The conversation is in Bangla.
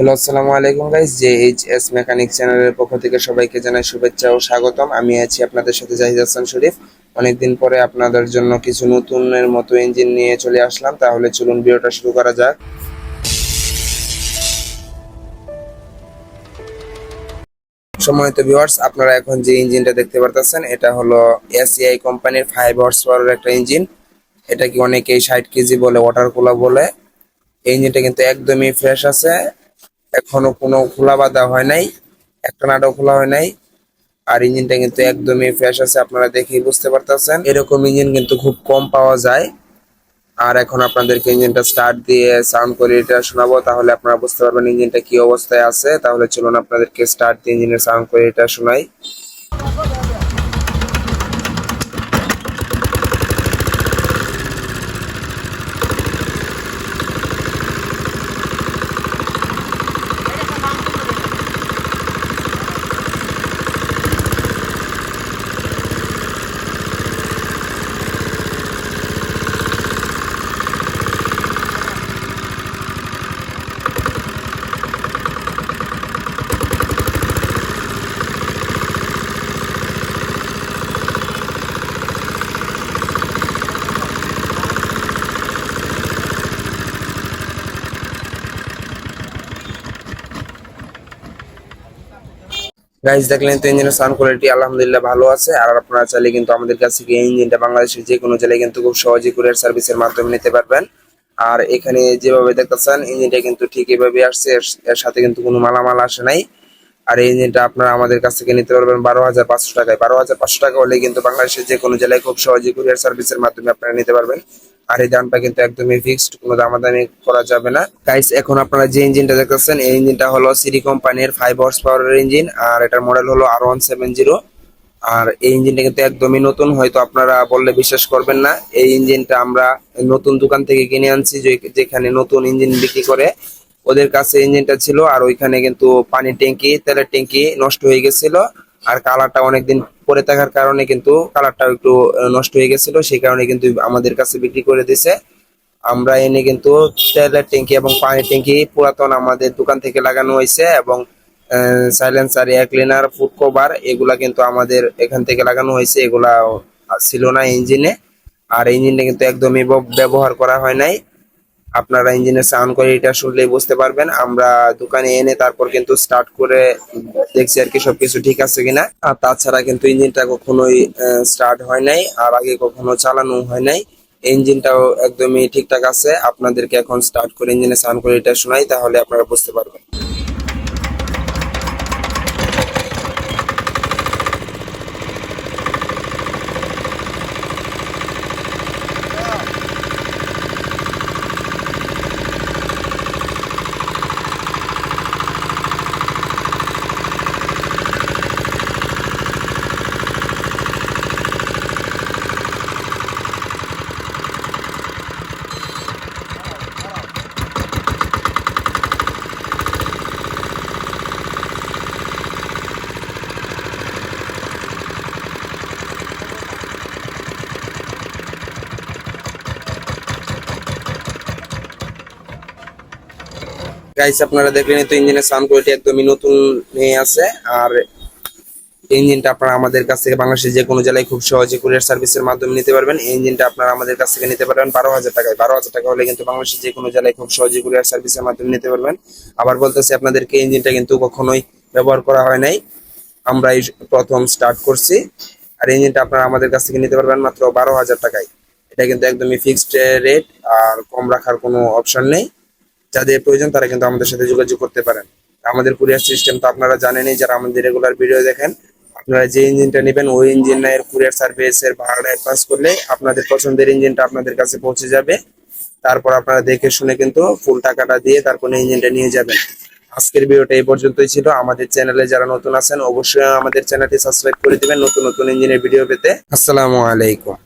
হ্যালো, আসসালামু আলাইকুম guys J H S mechanic চ্যানেলের পক্ষ থেকে সবাইকে জানাই শুভেচ্ছা ও স্বাগতম। আমি আছি আপনাদের সাথে জাহিদ হাসান শরীফ। অনেকদিন পরে আপনাদের জন্য কিছু নতুনের মতো ইঞ্জিন নিয়ে চলে আসলাম। তাহলে চলুন ভিডিওটা শুরু করা যাক। সময়ত ভিউয়ার্স আপনারা এখন যে ইঞ্জিনটা দেখতে পারতেছেন, এটা হলো এসিআই কোম্পানির ফাইভ হর্স পাওয়ারের একটা ইঞ্জিন এটা কি অনেকেই ষাট কেজি বলে ওয়াটার কুলার বলে। এই ইঞ্জিনটা কিন্তু একদমই ফ্রেশ আছে। এখনও কোনো খোলা বাঁধা হয় নাই, একটা নাটক খোলা হয় নাই। আর ইঞ্জিনটা কিন্তু একদমই ফ্রেশ আছে, আপনারা দেখেই বুঝতে পারতেছেন। এরকম ইঞ্জিন কিন্তু খুব কম পাওয়া যায়। আর এখন আপনাদেরকে ইঞ্জিনটা স্টার্ট দিয়ে সাউন্ড কোয়ালিটিটা শোনাবো, তাহলে আপনারা বুঝতে পারবেন ইঞ্জিনটা কি অবস্থায় আছে। তাহলে চলুন আপনাদেরকে স্টার্ট দিয়ে ইঞ্জিনের সাউন্ড কোয়ালিটিটা শোনাই। গাইজ দেখলেন তো ইঞ্জিনের সাউন্ড কোয়ালিটি আলহামদুলিল্লাহ ভালো আছে। আর আপনারা চাইলে কিন্তু আমাদের কাছ থেকে ইঞ্জিনটা বাংলাদেশের যে কোনো জেলায় কিন্তু খুব সহজে কুরিয়ার সার্ভিসের মাধ্যমে নিতে পারবেন। আর এখানে যেভাবে দেখতেছেন ইঞ্জিনটা কিন্তু ঠিক এভাবে আসছে। এর- এর সাথে কিন্তু কোনো মালামাল আসে নাই। আর এই ইঞ্জিনটা আপনারা আমাদের কাছ থেকে নিতে পারবেন বারো হাজার পাঁচশো টাকায়। বারো হাজার পাঁচশো টাকা হলে কিন্তু বাংলাদেশের যে কোনো জেলায় খুব সহজে কুরিয়ার সার্ভিসের মাধ্যমে আপনারা নিতে পারবেন। আর এই দামটা কিন্তু একদমই ফিক্সড কোনো দামাদামি করা যাবে না। গাইস এখন আপনারা যে ইঞ্জিনটা দেখতেছেন, এই ইঞ্জিনটা হলো সিডি কোম্পানির ফাইভ হর্স পাওয়ারের ইঞ্জিন আর এটার মডেল হলো আর ওয়ান সেভেন জিরো আর এই ইঞ্জিনটা কিন্তু একদমই নতুন, হয়তো আপনারা বললে বিশ্বাস করবেন না। এই ইঞ্জিনটা আমরা নতুন দোকান থেকে কিনে আনছি যেখানে নতুন ইঞ্জিন বিক্রি করে। ওদের কাছে ইঞ্জিনটা ছিল, আর ওইখানে কিন্তু পানির ট্যাঙ্কি, তেলের ট্যাঙ্কি নষ্ট হয়ে গেছিল। আর কালারটা অনেকদিন পরে থাকার কারণে কিন্তু কালারটাও একটু নষ্ট হয়ে গেছিল। সেই কারণে কিন্তু আমাদের কাছে বিক্রি করে দিছে। আমরা এনে কিন্তু তেলের ট্যাঙ্কি এবং পানির ট্যাঙ্কি পুরাতন আমাদের দোকান থেকে লাগানো হয়েছে এবং silencer air cleaner food cover এগুলা কিন্তু আমাদের এখান থেকে লাগানো হয়েছে। এগুলা ছিল না ইঞ্জিনে। আর ইঞ্জিনটা কিন্তু একদমই ব্যবহার করা হয় নাই। আপনারা ইঞ্জিনের সাউন্ড কোয়ালিটিটা শুনলেই বুঝতে পারবেন। আমরা দোকানে এনে তারপর কিন্তু স্টার্ট করে দেখছি আর কি সবকিছু ঠিক আছে কিনা। আর তাছাড়া কিন্তু ইঞ্জিনটা কখনোই স্টার্ট হয় নাই, আর আগে কখনো চালানো হয় নাই। ইঞ্জিনটাও একদমই ঠিকঠাক আছে। আপনাদেরকে এখন স্টার্ট করে ইঞ্জিনের সাউন্ড কোয়ালিটিটা শোনাই, তাহলে আপনারা বুঝতে পারবেন। গাইস আপনারা দেখলেন তো ইঞ্জিনের সাউন্ড কোয়ালিটি একদমই নতুন নিয়ে আছে। আর ইঞ্জিনটা আপনারা আমাদের কাছ থেকে বাংলাদেশের যে কোনো জেলায় খুব সহজে কুরিয়ার সার্ভিসের মাধ্যমে নিতে পারবেন। ইঞ্জিনটা আপনারা আমাদের কাছ থেকে নিতে পারবেন বারো হাজার টাকায়। বারো হাজার টাকা হলে কিন্তু বাংলাদেশের যে কোনো জেলায় খুব সহজে কুরিয়ার সার্ভিসের মাধ্যমে নিতে পারবেন। আবার বলতেছি আপনাদেরকে ইঞ্জিনটা কিন্তু কখনোই ব্যবহার করা হয় নাই। আমরা এই প্রথম স্টার্ট করছি। আর ইঞ্জিনটা আপনারা আমাদের কাছ থেকে নিতে পারবেন মাত্র বারো হাজার টাকায়। এটা কিন্তু একদমই ফিক্সড রেট আর কম রাখার কোনো অপশন নেই। যাদের প্রয়োজন তারা কিন্তু আমাদের সাথে যোগাযোগ করতে পারেন। আমাদের কুরিয়ার সিস্টেম তো আপনারা জানেনই, যারা আমাদের রেগুলার ভিডিও দেখেন, আপনারা যে ইঞ্জিনটা নেবেন, ওই ইঞ্জিনের কুরিয়ার সার্ভিসের ভাড়া অ্যাডভান্স করলে আপনাদের পছন্দের ইঞ্জিনটা আপনাদের কাছে পৌঁছে যাবে। তারপর আপনারা দেখে শুনে কিন্তু ফুল টাকাটা দিয়ে তারপর ইঞ্জিনটা নিয়ে যাবেন। আজকের ভিডিওটা এই পর্যন্তই ছিল। আমাদের চ্যানেলে যারা নতুন আছেন, অবশ্যই আমাদের চ্যানেলটি সাবস্ক্রাইব করে দিবেন। নতুন নতুন ইঞ্জিনের ভিডিও পেতে। আসসালামু আলাইকুম।